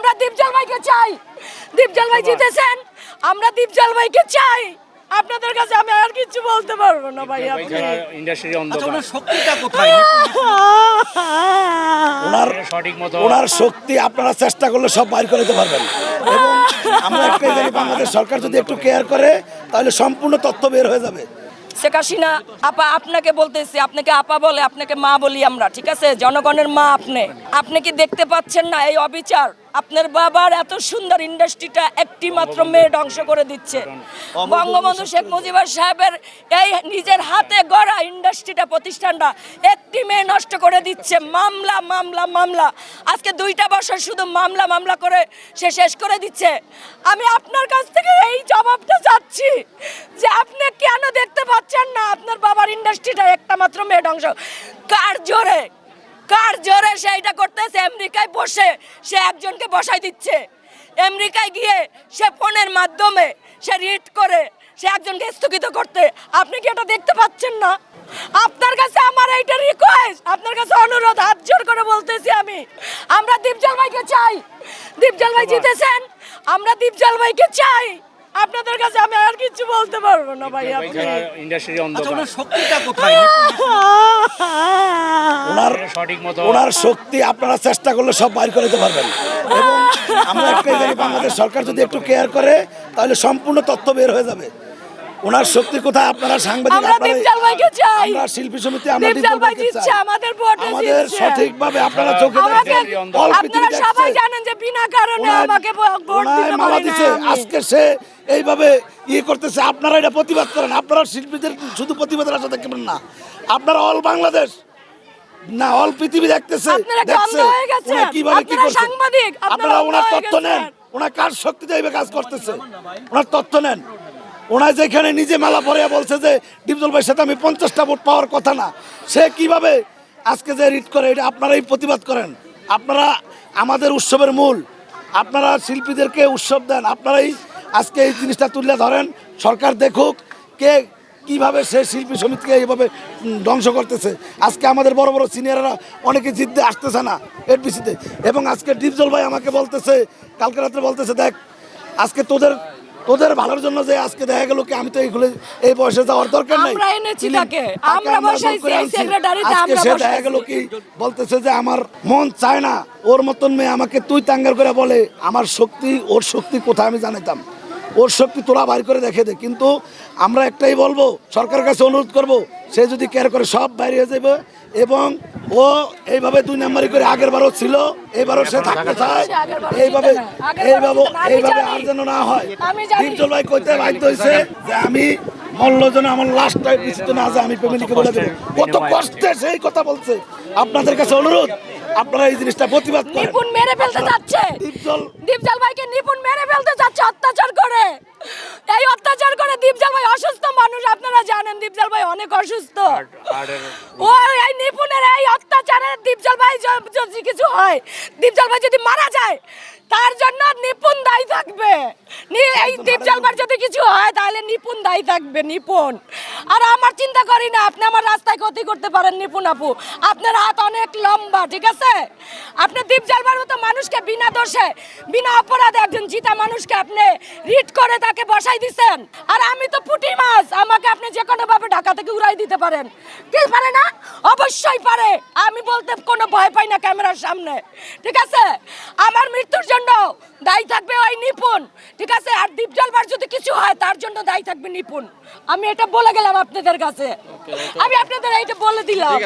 আমরা দীপজল ভাইকে চাই। দীপজল ভাই জিতেছেন আমরা দীপজল ভাইকে চাই। আপনাদের কাছে আমি আর কিছু বলতে পারব না ভাই আপনি। ইন্ডাস্ট্রি আচ্ছা অন্ধকার। ওনার শক্তিটা কোথায়? ওনার সঠিক মতো ওনার শক্তি আপনারা চেষ্টা করলে সব বাইর করে দিতে পারবেন। এবং আমরা একটাই জানি বাংলাদেশ সরকার যদি একটু কেয়ার করে তাহলে সম্পূর্ণ তথ্য বের হয়ে যাবে। শেখ হাসিনা আপা আপনাকে বলতেছি আপনাকে আপা বলে আপনাকে মা বলি আমরা ঠিক আছে? জনগণের মা আপনি। আপনি কি দেখতে পাচ্ছেন না এই অবিচার? আপনার বাবার এত সুন্দর ইন্ডাস্ট্রিটা একটি মাত্র মেয়ে ধ্বংস করে দিচ্ছে। বঙ্গবন্ধু শেখ মুজিবুর সাহেবের এই নিজের হাতে গড়া ইন্ডাস্ট্রিটা প্রতিষ্ঠানটা একটি মেয়ে নষ্ট করে দিচ্ছে। মামলা মামলা মামলা। আজকে দুইটা বছর শুধু মামলা মামলা করে সে শেষ করে দিচ্ছে। আমি আপনার কাছ থেকে এই জবাবটা চাচ্ছি যে আপনি কেন দেখতে পাচ্ছেন না আপনার বাবার ইন্ডাস্ট্রিটা একটা মাত্র মেয়ে ধ্বংস। কার জোরে? কার জোরে সে এটা করতেছে? আমেরিকায় বসে সে একজনকে বসাই দিচ্ছে। আমেরিকায় গিয়ে সে ফোনের মাধ্যমে সে রিড করে সে একজনকে স্থগিত করতে। আপনি কি এটা দেখতে পাচ্ছেন না? আপনার কাছে আমার এইটা রিকোয়েস্ট আপনার কাছে অনুরোধ হাত জোর করে বলতেছি আমি। আমরা দীপজল ভাইকে চাই। দীপজল ভাই জিতেছেন। আমরা দীপজল ভাইকে চাই। আপনাদের কাছে আমি আর কিছু বলতে পারব না ভাই আপনি। ইন্ডাস্ট্রি আচ্ছা অন্ধকার। ওনার শক্তিটা কোথায়? ওনার সঠিক মতো ওনার শক্তি আপনারা চেষ্টা করলে সব বাইর করে দিতে পারবেন। এবং আমরা একটাই জানি বাংলাদেশ সরকার যদি একটু কেয়ার করে তাহলে সম্পূর্ণ তথ্য বের হয়ে যাবে। ওনার শক্তি কোথায়? আপনারা সাংবাদিক আমরা শিল্পী সমিতি আমাদের জিতছে। সঠিকভাবে আপনারা চোখে পৃথিবী আপনারা সবাই জানেন যে বিনা কারণে আমাকে ভোট দিতে মালা পারি দিছে না আমি। আজকে সে এইভাবে ইয়ে করতেছে। আপনারা এটা প্রতিবাদ করেন। আপনারা শিল্পীদের শুধু প্রতিবাদের আশা দেখবেন না। আপনারা অল বাংলাদেশ। না অল পৃথিবী দেখতেছে। দেখছে। কীভাবে কি করছে? সাংবাদিক, আপনারা ওনার তথ্য নেন। ওনার কার শক্তিতে এইভাবে কাজ করতেছে? ওনার তথ্য নেন। ওনার যেখানে নিজে মেলা পরে বলছে যে, ডিপজল ভাইয়ের সাথে আমি পঞ্চাশটা ভোট পাওয়ার কথা না। সে কীভাবে আজকে যে রিট করে, এটা আপনারাই প্রতিবাদ করেন। আপনারা আমাদের উৎসবের মূল। আপনারা শিল্পীদেরকে উৎসব দেন। আপনারাই আজকে এই জিনিসটা তুলে ধরেন। সরকার দেখুক কে কীভাবে সে শিল্পী সমিতিকে এইভাবে ধ্বংস করতেছে। আজকে আমাদের বড় বড় সিনিয়ররা অনেকে জিততে আসতেছে না এফবিসিতে এবং আজকে ডিপজল ভাই আমাকে বলতেছে, কালকে রাত্রে বলতেছে, দেখ, আজকে তোদের তোদের ভালোর জন্য যে আজকে দেখা গেল কি আমি তো এইগুলো এই বয়সে যাওয়ার দরকার নাই আমরা এনেছি তাকে। আমরা বসাইছি, এই। সেক্রেটারিতে আমরা সে দেখা। গেল কি বলতেছে যে আমার মন চায় না ওর মতন মেয়ে আমাকে তুই তাঙ্গার করে বলে আমার শক্তি ওর শক্তি কোথায় আমি জানাতাম ওর শক্তি তোরা বাইর করে দেখে দে কিন্তু আমরা একটাই বলব সরকারের কাছে অনুরোধ করব সে যদি কেয়ার করে সব বাইরে হয়ে যাবে এবং ও এইভাবে দুই নাম্বারি করে আগের বারও ছিল এবারও সে থাকতে চায়। এইভাবে এইভাবে আমি এইভাবে আর যেন না হয়। আমি ভাই কইতে বাধ্য হয়েছে যে আমি মল্ল যেন আমার লাস্ট টাইম না আমি ফ্যামিলিকে বলে দেবো। কত কষ্টে সেই কথা বলছে। আপনাদের কাছে অনুরোধ আপনারা এই জিনিসটা প্রতিবাদ করেন। নিপুণ মেরে ফেলতে যাচ্ছে ডিপজল দীপজল ভাইকে নিপুণ মেরে ফেলতে যাচ্ছে অত্যাচার করে। এই অত্যাচার করে দীপজল ভাই অসুস্থ জানেন দীপজল ভাই অনেক অসুস্থ। ও এই নিপুণের এই অত্যাচারে দীপজল ভাই যদি কিছু হয়। দীপজল ভাই যদি মারা যায় তার জন্য নিপুণ দায়ী থাকবে। এই দীপজল ভাই যদি কিছু হয় তাহলে নিপুণ দায়ী থাকবে নিপুণ। আর আমার চিন্তা করি না আপনি আমার রাস্তায় ক্ষতি করতে পারেন নিপুণ আপু। আপনার হাত অনেক লম্বা ঠিক আছে? আপনি দীপজল ভাইয়ের মতো মানুষকে বিনা দোষে বিনা অপরাধে একজন জিতা মানুষকে আপনি রিট করে তাকে বসাই দিছেন। আর আমি তো পুঁটি মাছ আমাকে থেকে উড়াই দিতে পারেন। কি পারে না? অবশ্যই পারে। আমি বলতে কোনো ভয় পাই না ক্যামেরার সামনে। ঠিক আছে? আমার মৃত্যুর জন্য দায়ী থাকবে ওই নিপুণ। ঠিক আছে? আর দ্বীপ ভাইয়ের যদি কিছু হয় তার জন্য দায়ী থাকবে নিপুণ। আমি এটা বলে গেলাম আপনাদের কাছে। আমি আপনাদের এটা বলে দিলাম।